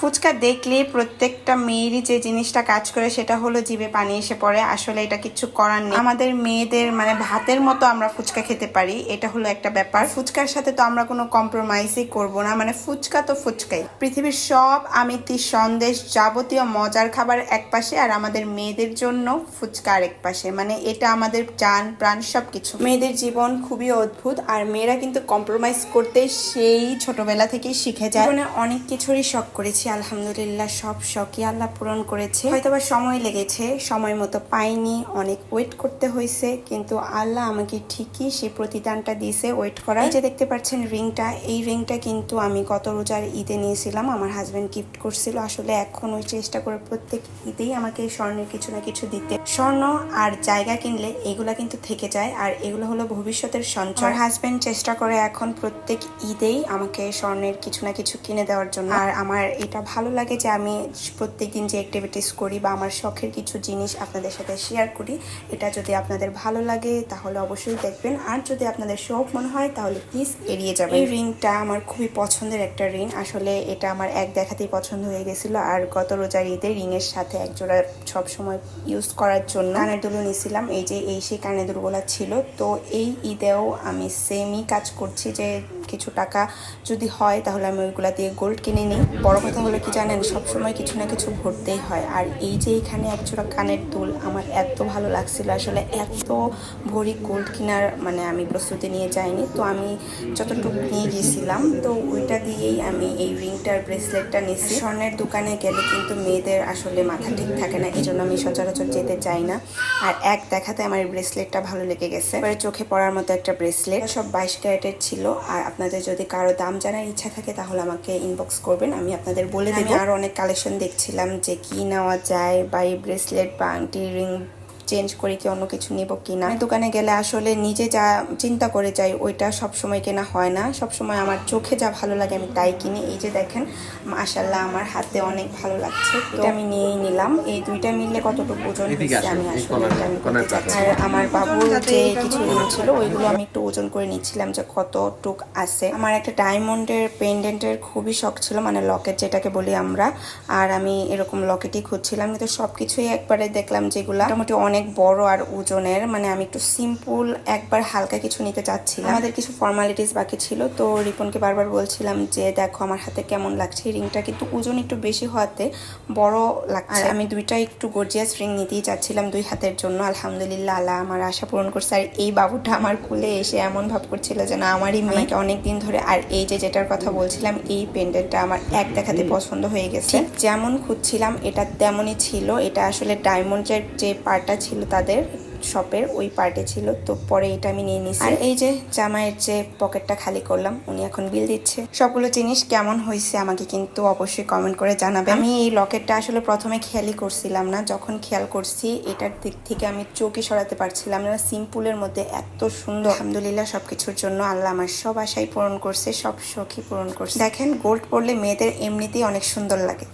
ফুচকা দেখলে প্রত্যেকটা মেয়েরই যে জিনিসটা কাজ করে সেটা হলো জিভে পানি এসে পড়ে। আসলে এটা কিছু করার নেই। আমাদের মেয়েদের মানে ভাতের মতো আমরা ফুচকা খেতে পারি, এটা হলো একটা ব্যাপার। ফুচকার সাথে তো আমরা কোনো কম্প্রোমাইজই করব না মানে ফুচকা তো ফুচকাই। পৃথিবীর সব আমিতি সন্দেশ যাবতীয় মজার খাবার এক পাশে আর আমাদের মেয়েদের জন্য ফুচকা আর এক পাশে। মানে এটা আমাদের জান, প্রাণ সব কিছু মেয়েদের জীবন খুবই অদ্ভুত আর মেয়েরা কিন্তু কম্প্রোমাইজ করতে সেই ছোটবেলা থেকেই শিখে যায়। অনেক কিছুরই শখ করেছি। আলহামদুলিল্লাহ, সব শখই আল্লাহ পূরণ করেছে। হয়তো বা সময় লেগেছে, সময় মতো পাইনি, অনেক ওয়েট করতে হয়েছে, কিন্তু আল্লাহ আমাকে ঠিকই সেই প্রতিদানটা দিয়েছে ওয়েট করা যে দেখতে পাচ্ছেন রিংটা, এই রিংটা কিন্তু আমি গত রোজার ঈদে নিয়েছিলাম, আমার হাজব্যান্ড গিফট করছিল। আসলে এখন ওই চেষ্টা করে প্রত্যেক ঈদেই আমাকে স্বর্ণের কিছু না কিছু দিতে। স্বর্ণ আর জায়গা কিনলে এগুলা কিন্তু থেকে যায়, আর এগুলো হলো ভবিষ্যতের সঞ্চয়। হাজব্যান্ড চেষ্টা করে এখন প্রত্যেক ঈদেই আমাকে স্বর্ণের কিছু না কিছু কিনে দেওয়ার জন্য, আর আমার এটা ভালো লাগে যে আমি প্রত্যেক দিন যে অ্যাক্টিভিটিস করি বা আমার শখের কিছু জিনিস আপনাদের সাথে শেয়ার করি, এটা যদি আপনাদের ভালো লাগে তাহলে অবশ্যই দেখবেন। আর যদি আপনাদের শখ মনে হয় তাহলে প্লিজ এড়িয়ে যাবেন। এই রিংটা আমার খুবই পছন্দের একটা রিং। আসলে এটা আমার এক দেখাতেই পছন্দ হয়ে গেছিল। আর গত রোজার ঈদে রিং এর সাথে একজোড়া সবসময় ইউজ করার জন্য কানের দুলো নিয়েছিলাম এই যে, এই সেই কানের দুলগুলা ছিল। তো এই ঈদেও আমি সেমই কাজ করছি যে কিছু টাকা যদি হয়, তাহলে আমি ওইগুলা দিয়ে গোল্ড কিনে নিই। বড় কথা হলো কি জানেন, সবসময় কিছু না কিছু ভরতেই হয়। আর এই যে এখানে একজোড়া কানের দুল, আমার এত ভালো লাগছিল। আসলে এত ভরি গোল্ড কেনার মানে আমি প্রস্তুতি নিয়ে যাইনি। তো আমি যতটুকু নিয়ে গিয়েছিলাম, তো ওইটা দিয়েই আমি এই রিংটার ব্রেসলেটটা নিয়েছি। স্বর্ণের দোকানে গেলে কিন্তু মেয়েদের আসলে মাথা ঠিক থাকে না এই জন্য আমি সচরাচর যেতে চাই না। আর এক দেখাতে আমার ব্রেসলেটটা ভালো লেগে গেছে। এবারে চোখে পড়ার মতো একটা ব্রেসলেট। সব বাইশ ক্যারেটের ছিল। আর আপনাদের যদি কারও দাম জানার ইচ্ছা থাকে তাহলে আমাকে ইনবক্স করবেন। আমি আপনাদের বলে দেবো। আর অনেক কালেকশন দেখছিলাম যে কি নেওয়া যায় বা এই ব্রেসলেট বা আংটি রিং চেঞ্জ করে কি অন্য কিছু নিব কিনা। আমি দোকানে গেলে আসলে নিজে যা চিন্তা করে যাই ওইটা সব সময় কেনা হয় না। সব সময় আমার চোখে যা ভালো লাগে আমি তাই কিনি। এই যে দেখেন মাশাল্লাহ আমার হাতে অনেক ভালো লাগছে। তো আমি নিয়েই নিলাম। এই দুইটা মিললে কতটুকু ওজন হচ্ছে আমি আসলে। আর আমার বাবুর যে কিছু ছিল ওইগুলো আমি একটু ওজন করে নিচ্ছিলাম যে কতটুক আছে। আমার একটা ডায়মন্ডের পেন্ডেন্টের খুবই শখ ছিল মানে লকেট যেটাকে বলি আমরা। আর আমি এরকম লকেটই খুঁজছিলাম। কিন্তু সবকিছুই একবারে দেখলাম যেগুলো। মোটামুটি অনেক বড় আর ওজনের মানে আমি একটু সিম্পল একবার হালকা কিছু নিতে চাচ্ছিলাম। আমাদের কিছু ফর্মালিটিস বাকি ছিল তো রিপনকে বারবার বলছিলাম যে দেখো আমার হাতে কেমন লাগছে রিংটা কিন্তু ওজন একটু বেশি হওয়াতে বড় লাগছে। আর আমি দুইটা একটু গর্জিয়াস রিং নিতেই চাচ্ছিলাম দুই হাতের জন্য। আলহামদুলিল্লাহ আল্লাহ আমার আশা পূরণ করছে। আর এই বাবুটা আমার কুলে এসে এমন ভাব করছিল যে না আমারই মেয়েকে অনেক দিন ধরে আর এই যে যেটার কথা বলছিলাম এই পেন্ডেন্টটা আমার এক দেখাতে পছন্দ হয়ে গেছে। যেমন খুঁজছিলাম এটা তেমনই ছিল। এটা আসলে ডায়মন্ডের যে পার্টটা ছিল তাদের শপের ওই পার্টে ছিল। তো পরে এটা আমি নিয়ে নিছি। আর এই যে জামাইয়ের যে পকেটটা খালি করলাম, উনি এখন বিল দিচ্ছে। সবগুলো জিনিস কেমন হয়েছে আমাকে কিন্তু অবশ্যই কমেন্ট করে জানাবে আমি এই লকেটটা আসলে প্রথমে খেয়ালই করছিলাম না। যখন খেয়াল করছি, এটার দিক থেকে আমি চোখে সরাতে পারছিলাম না। সিম্পলের মধ্যে এত সুন্দর। আলহামদুলিল্লাহ সবকিছুর জন্য আল্লাহ আমার সব আশাই পূরণ করছে, সব শখই পূরণ করছে। দেখেন গোল্ড পরলে মেয়েদের এমনিতেই অনেক সুন্দর লাগে।